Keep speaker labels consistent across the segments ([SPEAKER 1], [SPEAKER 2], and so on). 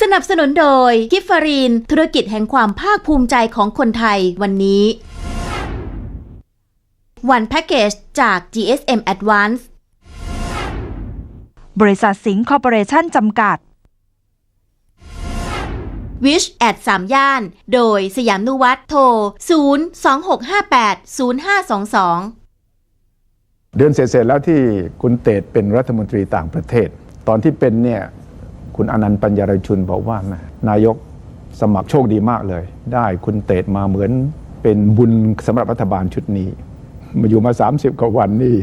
[SPEAKER 1] สนับสนุนโดยกิฟฟารีน ธุรกิจแห่งความภาคภูมิใจของคนไทยวันนี้วันแพ็กเกจจาก GSM Advance
[SPEAKER 2] บริษัทสิงห์คอร์ปอเรชั่นจำกัด
[SPEAKER 1] Wish แอด3ย่าน โดยสยามนุวัตโทร 026580522
[SPEAKER 3] เดือนเสร็จๆแล้วที่คุณเตดเป็นรัฐมนตรีต่างประเทศ ตอนที่เป็นเนี่ยคุณอนันต์ปัญญารชุนบอกว่าแม่นายกสมัครโชคดีมากเลย ได้คุณเตดมาเหมือนเป็นบุญสำหรับรัฐบาลชุดนี้ มาอยู่มา 30 กว่าวันนี่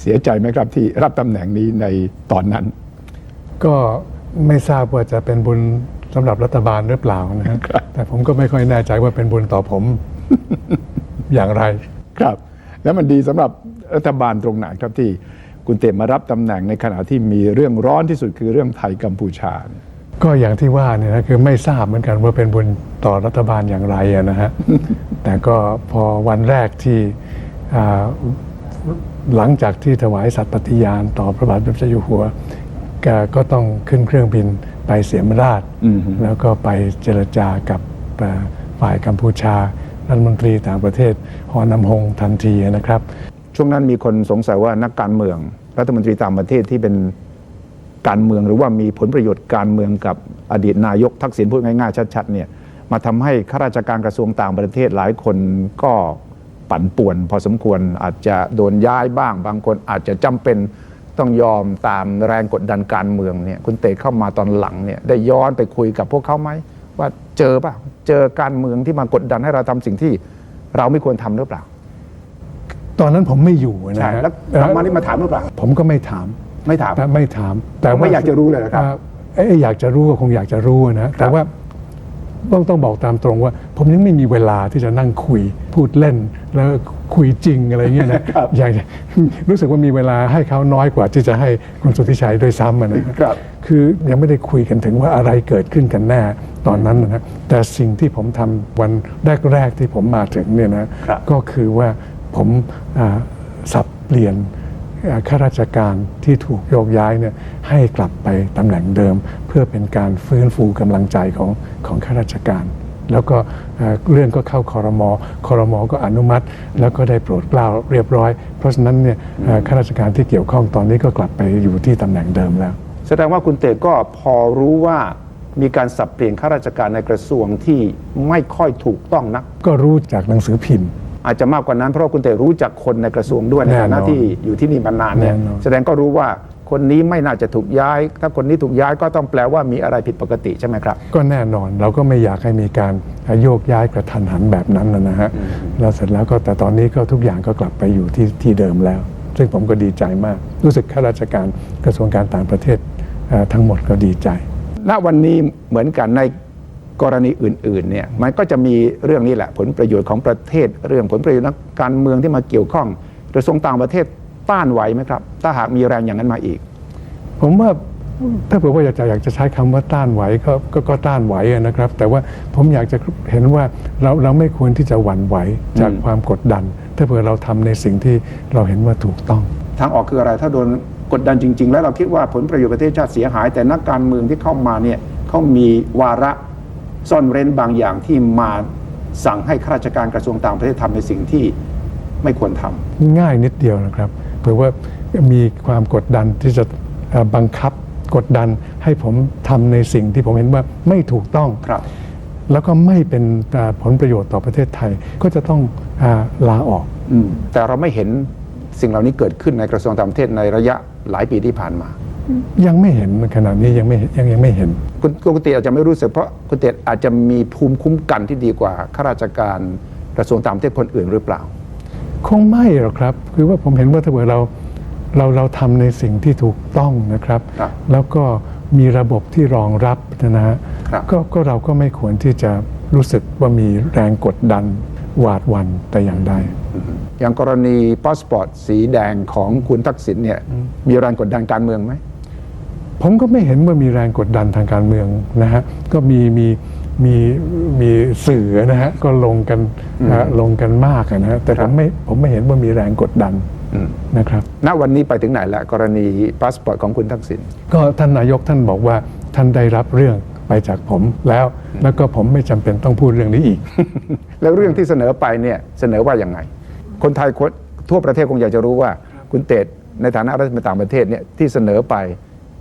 [SPEAKER 3] เสียใจไหมครับที่รับตำแหน่งนี้ในตอนนั้น
[SPEAKER 4] ก็ไม่ทราบว่าจะเป็นบุญสำหรับรัฐบาลหรือเปล่านะฮะ
[SPEAKER 3] ครับ
[SPEAKER 4] แต่ผมก็ไม่ค่อยแน่ใจว่าเป็นบุญต่อผมอย่างไร
[SPEAKER 3] ครับ แล้วมันดีสำหรับ รัฐบาลตรงไหนครับที่คุณเตดมารับตำแหน่งในขณะที่มีเรื่องร้อนที่สุดคือเรื่องไทยกัมพูชาเนี่ย
[SPEAKER 4] ก็อย่างที่ว่าเนี่ยนะคือไม่ทราบเหมือนกันว่าเป็นบุญต่อรัฐบาลอย่างไรอะนะฮะแต่ก็พอวันแรกที่อ่าหลังจากที่ถวายสัตย์ปฏิญาณต่อพระบาทสมเด็จพระเจ้าอยู่หัวแกก็ต้องขึ้นเครื่องบินไปเสียมราช
[SPEAKER 3] อืมฮึ
[SPEAKER 4] แล้วก็ไปเจรจากับอ่าฝ่ายกัมพูชารัฐมนตรีต่างประเทศฮอนำฮงทันทีนะครับ
[SPEAKER 3] ช่วงนั้นมีคนสงสัยว่านักการเมือง รัฐมนตรีต่างประเทศที่เป็นการเมืองหรือว่ามีผลประโยชน์การเมืองกับอดีตนายกทักษิณพูดง่ายๆชัดๆเนี่ยมาทำให้ข้าราชการกระทรวงต่างประเทศหลายคนก็ปั่นป่วน พอสมควรอาจจะโดนย้ายบ้าง บางคนอาจจะจำเป็นต้องยอมตามแรงกดดันการเมืองเนี่ยคุณเตะเข้ามาตอนหลังเนี่ยได้ย้อนไปคุยกับพวกเขาไหมว่าเจอป่ะเจอการเมืองที่มากดดันให้เราทำสิ่งที่เราไม่ควรทำหรือเปล่า
[SPEAKER 4] ตอนนั้นผมไม่อยู่นะ
[SPEAKER 3] ใช่
[SPEAKER 4] ฮะ
[SPEAKER 3] แล้วกลับมานี่มาถามหรือเปล่า
[SPEAKER 4] ผมก็ไม่ถาม
[SPEAKER 3] ไม่ถาม
[SPEAKER 4] แต่ไม่ถาม แต่
[SPEAKER 3] ไม่อยากจะรู้เลยเหรอครับ
[SPEAKER 4] อ่าเอ้ยอยากจะรู้ก็คงอยากจะรู้นะแต่ว่าต้องต้องบอกตามตรงว่า ผมยังไม่มีเวลาที่จะนั่งคุยพูดเล่นแล้วคุยจริงอะไรเงี้ยนะครับ อยากจะรู้สึกว่ามีเวลาให้เขาน้อยกว่าที่จะให้คุณสุทธิชัยด้วยซ้ำอะนะครับ คือยังไม่ได้คุยกันถึงว่าอะไรเกิดขึ้นกันแน่ตอนนั้นนะแต่สิ่งที่ผมทำวันแรก ๆ ที่ผมมาถึงเนี่ยนะครับ ก็คือว่า ผมอ่าสับเปลี่ยนเอ่อข้าราชการที่ถูกโยกย้ายเนี่ยให้กลับไปตำแหน่งเดิม เพื่อเป็นการฟื้นฟูกำลังใจของของข้าราชการ แล้วก็เอ่อเรื่องก็เข้าคอรมอคอรมอก็อนุมัติ แล้วก็ได้โปรดเกล้าเรียบร้อย เพราะฉะนั้นเนี่ยเอ่อข้าราชการที่เกี่ยวข้องตอนนี้ก็กลับไปอยู่ที่ตำแหน่งเดิมแล้ว
[SPEAKER 3] แสดงว่าคุณเต๋ก็พอรู้ว่ามีการสับเปลี่ยนข้าราชการในกระทรวงที่ไม่ค่อยถูกต้องนัก
[SPEAKER 4] ก็รู้จากหนังสือพิมพ์
[SPEAKER 3] อาจจะมากกว่านั้นเพราะว่าคุณเต๋รู้จักคนในกระทรวงด้วยใน
[SPEAKER 4] แน่นอน
[SPEAKER 3] ฐานะที่อยู่ที่นี่มานานเนี่ย
[SPEAKER 4] แน่นอน
[SPEAKER 3] แสดงก็รู้ว่าคนนี้ไม่น่าจะถูกย้าย ถ้าคนนี้ถูกย้ายก็ต้องแปลว่ามีอะไรผิดปกติใช่ไหมครับ
[SPEAKER 4] ก็แน่นอนเราก็ไม่อยากให้มีการโยกย้ายกระทันหันแบบนั้นนะนะฮะแล้วเสร็จแล้วก็แต่ตอนนี้ก็ทุกอย่างก็กลับไปอยู่ที่ที่เดิมแล้ว ซึ่งผมก็ดีใจมาก รู้สึกข้าราชการกระทรวงการต่างประเทศเอ่อทั้งหมดก็ดีใจ
[SPEAKER 3] ณวันนี้เหมือนกันใน กรณีอื่นๆเนี่ยมันก็จะมีเรื่องนี้แหละผลประโยชน์ของประเทศ เรื่องผลประโยชน์นักการเมืองที่มาเกี่ยวข้องกระทรวงต่างประเทศต้านไหวไหมครับ ถ้าหากมีแรงอย่างนั้นมาอีก
[SPEAKER 4] ผมว่าถ้าเผื่อว่าอยากจะอยากจะใช้คำว่าต้านไหวก็ก็ก็ต้านไหวอะนะครับ แต่ว่าผมอยากจะเห็นว่าเราเราไม่ควรที่จะหวั่นไหวจาก
[SPEAKER 3] อืม
[SPEAKER 4] ความกดดัน ถ้าเผื่อเราทำในสิ่งที่เราเห็นว่าถูกต้อง
[SPEAKER 3] ทางออกคืออะไรถ้าโดนกดดันจริง ๆ แล้วเราคิดว่าผลประโยชน์ประเทศชาติเสียหาย แต่นักการเมืองที่เข้ามาเนี่ยเขามีวาระ ซ่อนเร้นบางอย่างที่มาสั่งให้ข้าราชการกระทรวงต่างประเทศทำในสิ่งที่ไม่ควรทำ
[SPEAKER 4] ง่ายนิดเดียวนะครับเผื่อว่ามีความกดดันที่จะเอ่อบังคับกดดันให้ผมทำในสิ่งที่ผมเห็นว่าไม่ถูกต้อง
[SPEAKER 3] ครับ
[SPEAKER 4] แล้วก็ไม่เป็นอ่าผลประโยชน์ต่อประเทศไทยก็จะต้องอาลาออก
[SPEAKER 3] อืมแต่เราไม่เห็นสิ่งเหล่านี้เกิดขึ้นในกระทรวงต่างประเทศในระยะหลายปีที่ผ่านมา
[SPEAKER 4] ยังไม่เห็นขนาดนี้ยังไม่เห็นยังยังไม่เห็น
[SPEAKER 3] คุณคุณเตอาจจะไม่รู้สึกเพราะคุณเตอาจจะมีภูมิคุ้มกันที่ดีกว่าข้าราชการกระทรวงต่างประเทศคนอื่นหรือเปล่า
[SPEAKER 4] คงไม่หรอกครับ คือว่าผมเห็นว่าถ้าเกิดเราเราเราทำในสิ่งที่ถูกต้องนะครับ
[SPEAKER 3] ครับ
[SPEAKER 4] แล้วก็มีระบบที่รองรับนะฮะ
[SPEAKER 3] ครับ
[SPEAKER 4] ก็ก็เราก็ไม่ควรที่จะรู้สึกว่ามีแรงกดดันหวาดหวันแต่อย่างใด
[SPEAKER 3] อย่างกรณีพาสปอร์ตสีแดงของคุณทักษิณเนี่ยมีแรงกดดันการเมืองไหม
[SPEAKER 4] ผมก็ไม่เห็นว่ามีแรงกดดันทางการเมืองนะฮะก็มีมีมีมีสื่อนะฮะก็ลงกันนะฮะลงกันมากอะนะฮะแต่
[SPEAKER 3] ค
[SPEAKER 4] ผ
[SPEAKER 3] รับ
[SPEAKER 4] มไม่ผมไม่เห็นว่ามีแรงกดดัน
[SPEAKER 3] อืม
[SPEAKER 4] นะครับ
[SPEAKER 3] ณวันนี้ไปถึงไหนแล้วกรณีพาสปอร์ตของคุณทักษิณ
[SPEAKER 4] ก็ท่านนายกท่านบอกว่าท่านได้รับเรื่องไปจากผมแล้วแล้วก็ผมไม่จำเป็นต้องพูดเรื่องนี้อีก
[SPEAKER 3] แล้วเรื่องที่เสนอไปเนี่ยเสนอว่าอย่างไง คนไทยคนทั่วประเทศคงอยากจะรู้ว่าคุณเตดในฐานะรัฐมนตรีต่างประเทศเนี่ยที่เสนอไป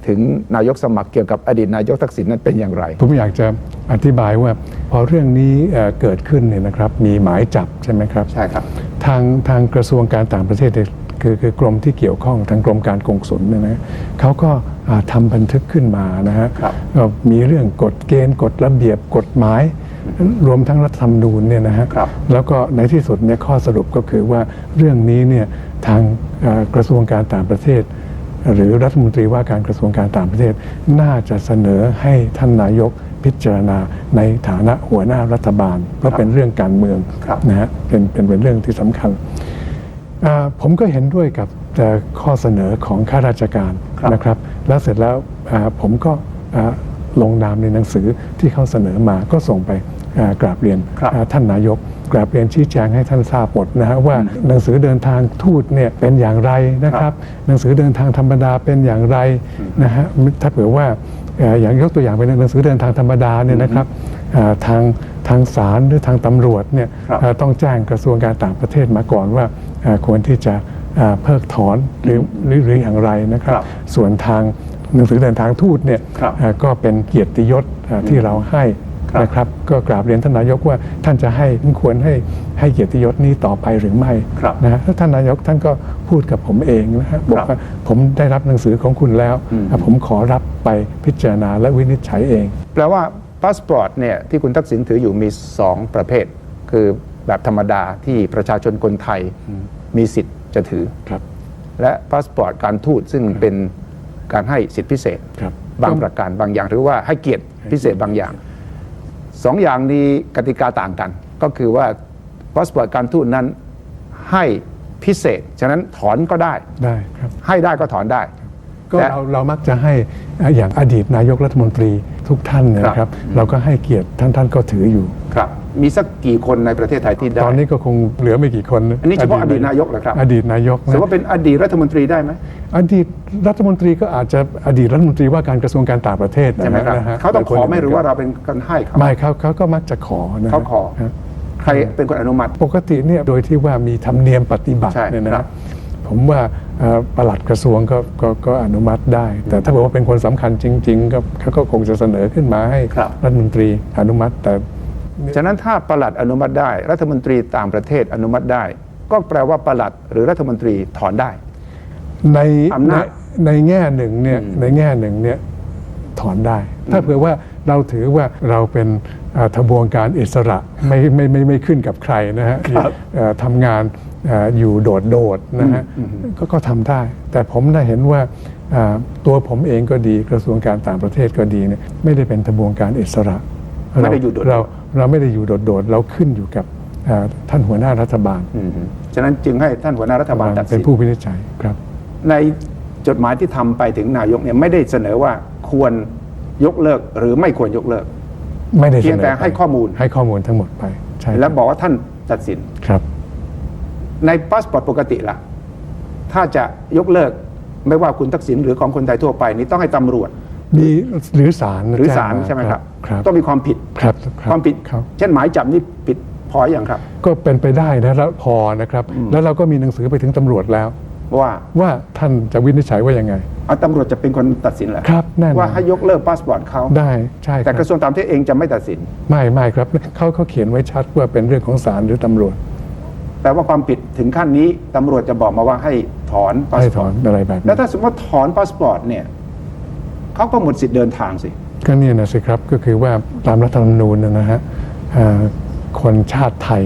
[SPEAKER 3] ถึงนายกสมัครเกี่ยวกับอดีตนายกทักษิณนั้นเป็นอย่างไร
[SPEAKER 4] ผมอยากจะอธิบายว่าพอเรื่องนี้เอ่อเกิดขึ้นเนี่ยนะครับมีหมายจับใช่ไหมครับ
[SPEAKER 3] ใช่ครับ
[SPEAKER 4] ทางทางกระทรวงการต่างประเทศเนี่ยคือคือกรมที่เกี่ยวข้องทางกรมการกงสุลเนี่ยนะเขาก็อ่าทำบันทึกขึ้นมานะฮะ
[SPEAKER 3] ครับ
[SPEAKER 4] ก็มีเรื่องกฎเกณฑ์กฎระเบียบกฎหมายรวมทั้งรัฐธรรมนูญเนี่ยนะฮะ
[SPEAKER 3] ครับ
[SPEAKER 4] แล้วก็ในที่สุดเนี่ยข้อสรุปก็คือว่าเรื่องนี้เนี่ยทางเอ่อกระทรวงการต่างประเทศ หรือรัฐมนตรีว่าการกระทรวงการต่างประเทศ น่าจะเสนอให้ท่านนายกพิจารณาในฐานะหัวหน้ารัฐบาลเพราะเป็นเรื่องการเมือง
[SPEAKER 3] ครับ
[SPEAKER 4] นะฮะเป็นเป็นเป็นเรื่องที่สำคัญอ่าผมก็เห็นด้วยกับแต่ข้อเสนอของข้าราชการ
[SPEAKER 3] ครับ
[SPEAKER 4] นะครับ แล้วเสร็จแล้วอ่าผมก็อ่าลงนามในหนังสือที่เขาเสนอมาก็ส่งไปอ่ากราบเรียน
[SPEAKER 3] ครับ
[SPEAKER 4] อ่าท่านนายก กราบเรียนชี้แจงให้ท่านทราบหมดนะฮะว่าหนังสือเดินทางทูตเนี่ยเป็นอย่างไรนะครับหนังสือเดินทางธรรมดาเป็นอย่างไรนะฮะถ้าเผื่อว่าเอ่ออย่างยกตัวอย่างเป็นหนังสือเดินทางธรรมดาเนี่ยนะครับอ่าทางทางศาลหรือทางตำรวจเนี่ย
[SPEAKER 3] ครับ
[SPEAKER 4] เอ่อต้องแจ้งกระทรวงการต่างประเทศมาก่อนว่าเอ่อควรที่จะเอ่อเพิกถอนหรือหรือหรืออย่างไรนะครับ
[SPEAKER 3] ครับ
[SPEAKER 4] ส่วนทางหนังสือเดินทางทูตเนี่ย
[SPEAKER 3] ครับ
[SPEAKER 4] เอ่อก็เป็นเกียรติยศเอ่อที่เราให้
[SPEAKER 3] ครับ
[SPEAKER 4] นะครับก็กราบเรียนท่านนายกว่าท่านจะให้ควรให้ให้เกียรติยศนี้ต่อไปหรือไม่
[SPEAKER 3] ครับ
[SPEAKER 4] นะฮะแล้วท่านนายกท่านก็พูดกับผมเองนะฮะบอกว่าผมได้รับหนังสือของคุณแล้ว
[SPEAKER 3] อืม
[SPEAKER 4] อะผมขอรับไปพิจารณาและวินิจฉัยเอง
[SPEAKER 3] แปลว่าพาสปอร์ตเนี่ยที่คุณทักษิณถืออยู่มี 2 ประเภท คือแบบธรรมดาที่ประชาชนคนไทยมีสิทธิ์จะถือ
[SPEAKER 4] ครับ
[SPEAKER 3] และพาสปอร์ตการทูตซึ่งเป็นการให้สิทธิพิเศษ
[SPEAKER 4] ครับ
[SPEAKER 3] บางประการบางอย่างหรือว่าให้เกียรติพิเศษบางอย่าง สองอย่างนี้กติกาต่างกัน ก็คือว่าพาสปอร์ตการทูตนั้นให้พิเศษ ฉะนั้นถอนก็ได้
[SPEAKER 4] ได้ครับ
[SPEAKER 3] ให้ได้ก็ถอนได้
[SPEAKER 4] ก็
[SPEAKER 3] แต่
[SPEAKER 4] เราเรามักจะให้อะอย่างอดีตนายกรัฐมนตรี ทุกท่านเนยนะครับ เราก็ให้เกียรติท่านท่านก็ถืออยู่
[SPEAKER 3] ครับ มีสักกี่คนในประเทศไทยที่ได้
[SPEAKER 4] ตอนนี้ก็คงเหลือไม่กี่คน
[SPEAKER 3] อันนี้เฉพาะอดีตนายกเหรอครับ
[SPEAKER 4] อดีตนายก
[SPEAKER 3] ถือ
[SPEAKER 4] นะ
[SPEAKER 3] ว่าเป็นอดีตรัฐมนตรีได้ไหม
[SPEAKER 4] อดีตรัฐมนตรีก็อาจจะอดีตรัฐมนตรีว่าการกระทรวงการต่างประเทศ
[SPEAKER 3] ใช่ไหมครับ
[SPEAKER 4] นะฮะ
[SPEAKER 3] เขาต้องขอไหม่หรือว่าเราเป็นคนให้เขา
[SPEAKER 4] ไม่เขาเขาก็มักจะขอนะฮะ
[SPEAKER 3] เขาขอ
[SPEAKER 4] ฮะ
[SPEAKER 3] ใครเป็นคนอนุมัติ
[SPEAKER 4] ปกติเนี่ยโดยที่ว่ามีธรรมเนียมปฏิบัติ
[SPEAKER 3] ใช่
[SPEAKER 4] เนี่ยนะ
[SPEAKER 3] ค
[SPEAKER 4] ค
[SPEAKER 3] รั
[SPEAKER 4] รับบ ผมว่าเอ่อปลัดกระทรวงก็ก็ก็อนุมัติได้ แต่ถ้าบอกว่าเป็นคนสำคัญจริง ๆ ก็เขาก็คงจะเสนอขึ้นมาให้
[SPEAKER 3] ครับ
[SPEAKER 4] รัฐมนตรีอนุมัติ แต่
[SPEAKER 3] ฉะนั้นถ้าปลัดอนุมัติได้ รัฐมนตรีต่างประเทศอนุมัติได้ ก็แปลว่าปลัดหรือรัฐมนตรีถอนได้
[SPEAKER 4] ใน
[SPEAKER 3] อำนาจ
[SPEAKER 4] ในในแง่หนึ่งเนี่ย
[SPEAKER 3] อืม
[SPEAKER 4] ในแง่หนึ่งเนี่ยถอนได้ ถ้าเผื่อว่าเราถือว่าเราเป็นอ่าทบวงการอิสระไม่ไม่ไม่ไม่ขึ้นกับใครนะฮะเอ่อทำงานเอ่ออยู่โดดโดดๆนะฮะก็ก็ทำได้ แต่ผมได้เห็นว่าอ่าตัวผมเองก็ดีกระทรวงการต่างประเทศก็ดีเนี่ยไม่ได้เป็นทบวงการอิสระ
[SPEAKER 3] ไม่ได้อยู่โดดๆ
[SPEAKER 4] เราเราไม่ได้อยู่โดดโดดๆเราขึ้นอยู่กับอ่าท่านหัวหน้ารัฐบาล
[SPEAKER 3] อืมฉะนั้นจึงให้ท่านหัวหน้ารัฐบาลตัด
[SPEAKER 4] เป็
[SPEAKER 3] สิ
[SPEAKER 4] น
[SPEAKER 3] น
[SPEAKER 4] ผู้วินิจฉัยครับ
[SPEAKER 3] ในจดหมายที่ทำไปถึงนายกเนี่ยไม่ได้เสนอว่าควรยกเลิกหรือไม่ควรยกเลิก
[SPEAKER 4] ไม่ได้
[SPEAKER 3] เพียง
[SPEAKER 4] สนอ
[SPEAKER 3] แต่
[SPEAKER 4] ไป
[SPEAKER 3] ให้ข้อมูล
[SPEAKER 4] ให้ข้อมูลทั้งหมดไปใช่
[SPEAKER 3] และบอกว่าท่านตัดสิน
[SPEAKER 4] ครับ
[SPEAKER 3] ในพาสปอร์ตปกติล่ะ ถ้าจะยกเลิกไม่ว่าคุณทักษิณหรือของคนไทยทั่วไปนี้ต้องให้ตำรวจ
[SPEAKER 4] มีหรือศาล
[SPEAKER 3] หรือศาล
[SPEAKER 4] แจ้ง
[SPEAKER 3] ใช่ไหมครับ
[SPEAKER 4] ครับ
[SPEAKER 3] ต้องมีความผิด
[SPEAKER 4] ครับครับ
[SPEAKER 3] ความผิด
[SPEAKER 4] ครับ
[SPEAKER 3] เช่นหมายจับนี่ผิดพออย่างครับ
[SPEAKER 4] ก็เป็นไปได้นะแล้วพอนะครับ แล้วเราก็มีหนังสือไปถึงตำรวจแล้ว
[SPEAKER 3] ว่า
[SPEAKER 4] ว่าท่านจะวินิจฉัยว่ายังไง
[SPEAKER 3] เอาตำรวจจะเป็นคนตัดสินเหรอ
[SPEAKER 4] ครับแน่นอน
[SPEAKER 3] ว่าให้ยกเลิกพาสปอร์ตเขา
[SPEAKER 4] ได้ใช่ค
[SPEAKER 3] แต่
[SPEAKER 4] รับ
[SPEAKER 3] กระทรวงต่างประเทศเองจะไม่ตัดสิน
[SPEAKER 4] ไม่ไม่ครับเขาเขาเขียนไว้ชัดว่าเป็นเรื่องของศาลหรือตำรวจ
[SPEAKER 3] แต่ว่าความผิดถึงขั้นนี้ตำรวจจะบอกมาว่าให้ถอนพาส
[SPEAKER 4] ให้
[SPEAKER 3] ป
[SPEAKER 4] ถ
[SPEAKER 3] อ
[SPEAKER 4] อ
[SPEAKER 3] ร์
[SPEAKER 4] น
[SPEAKER 3] ต
[SPEAKER 4] อะไรแบบ
[SPEAKER 3] แล้
[SPEAKER 4] นี้
[SPEAKER 3] วถ้าสมมติว่าถอนพาสปอร์ตเนี่ยเขาก็หมดสิทธิ์เดินทางสิ
[SPEAKER 4] ก็เนี่ยนะสิครับก็คือว่าตามรัฐธรรมนูญนะฮะอ่าคนชาติไทย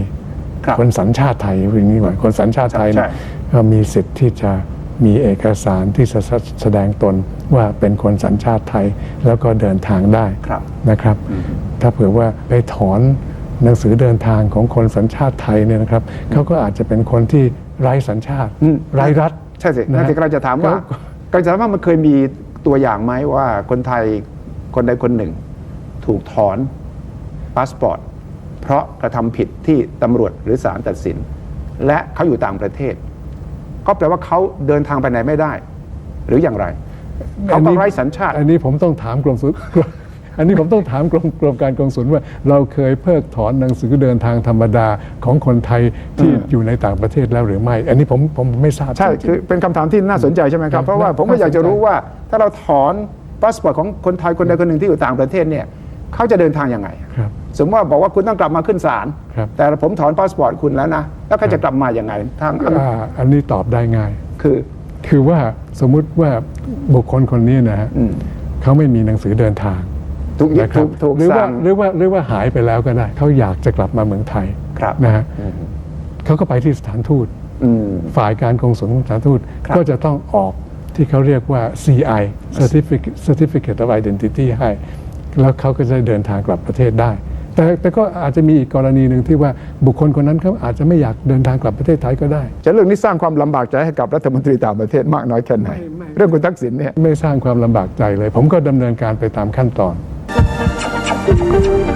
[SPEAKER 3] ครับ
[SPEAKER 4] คนสัญชาติไทยอย่างนี้ก่อนคนสัญชาติไทย
[SPEAKER 3] ใช่
[SPEAKER 4] เนี่ยก็มีสิทธิ์ที่จะมีเอกสารที่จะแสดงตนว่าเป็นคนสัญชาติไทยแล้วก็เดินทางได้
[SPEAKER 3] ครับ
[SPEAKER 4] นะครับ ถ้าเผื่อว่าไปถอน หนังสือเดินทางของคนสัญชาติไทยเนี่ยนะครับเขาก็อาจจะเป็นคนที่ไร้สัญชาติ
[SPEAKER 3] อืม
[SPEAKER 4] ไร้รัฐ
[SPEAKER 3] ใช่สิ
[SPEAKER 4] นะ
[SPEAKER 3] นั่น
[SPEAKER 4] ฮะ
[SPEAKER 3] สิเราจะถามว่า
[SPEAKER 4] ก็
[SPEAKER 3] ก็จะถามว่ามันเคยมีตัวอย่างไหมว่าคนไทยคนใดคนหนึ่ง ถูกถอนพาสปอร์ตเพราะกระทำผิดที่ตำรวจหรือศาลตัดสิน และเขาอยู่ต่างประเทศ ก็แปลว่าเขาเดินทางไปไหนไม่ได้ หรืออย่างไรเขาต้องไร้สัญชาติ
[SPEAKER 4] อันนี้ผมต้องถามกรมสุล อันนี้ผมต้องถามกรมกรมการกงสุลว่าเราเคยเพิกถอนหนังสือเดินทางธรรมดาของคนไทยที่อยู่ในต่างประเทศแล้วหรือไม่ อันนี้ผมผมไม่ทราบ
[SPEAKER 3] ใช่
[SPEAKER 4] จริงๆ
[SPEAKER 3] คือเป็นคำถามที่น่าสนใจใช่ไหมครับ
[SPEAKER 4] ครับ
[SPEAKER 3] เพราะว่าผมก็อยากจะ
[SPEAKER 4] น่าสนใจ
[SPEAKER 3] รู้ว่า ถ้าเราถอนพาสปอร์ตของคนไทยคนใดคนหนึ่งที่อยู่ต่างประเทศเนี่ยเขาจะเดินทางยังไง
[SPEAKER 4] ครับ
[SPEAKER 3] สมมติว่าบอกว่าคุณต้องกลับมาขึ้นศาล
[SPEAKER 4] ครับ
[SPEAKER 3] แต่ผมถอนพาสปอร์ตคุณแล้วนะแล้วเขาจะกลับมาอย่างไงทาง
[SPEAKER 4] อ่าอันนี้ตอบได้ง่าย
[SPEAKER 3] คือ
[SPEAKER 4] คือว่าสมมุติว่าบุคคลคนนี้นะฮะ
[SPEAKER 3] อืม
[SPEAKER 4] เขาไม่มีหนังสือเดินทาง
[SPEAKER 3] ถูกยึด
[SPEAKER 4] นะครั
[SPEAKER 3] ถู
[SPEAKER 4] บ
[SPEAKER 3] กถูก
[SPEAKER 4] หรือว่า
[SPEAKER 3] สั่ง
[SPEAKER 4] หรือว่าหรือว่าหายไปแล้วก็ได้เขาอยากจะกลับมาเมืองไทย
[SPEAKER 3] ครับ
[SPEAKER 4] นะฮะ
[SPEAKER 3] อืม
[SPEAKER 4] เขาก็ไปที่สถานทูต
[SPEAKER 3] อืม
[SPEAKER 4] ฝ่ายการกงสุลของสถานทูต
[SPEAKER 3] ครับ
[SPEAKER 4] ก็จะต้องออกที่เขาเรียกว่า CI Certificate Certificate of Identity ให้ แล้วเขาก็จะเดินทางกลับประเทศได้ แต่แต่ก็อาจจะมีอีกกรณีหนึ่งที่ว่าบุคคลคนนั้นเขาอาจจะไม่อยากเดินทางกลับประเทศไทยก็ได้
[SPEAKER 3] จะเรื่องนี้สร้างความลำบากใจให้กับรัฐมนตรีต่างประเทศมากน้อยแค่ไหน
[SPEAKER 4] ไม่ไม่
[SPEAKER 3] เรื่องคุณทักษิณเนี่ย
[SPEAKER 4] ไม่สร้างความลำบากใจเลย ผมก็ดำเนินการไปตามขั้นตอน Thank you.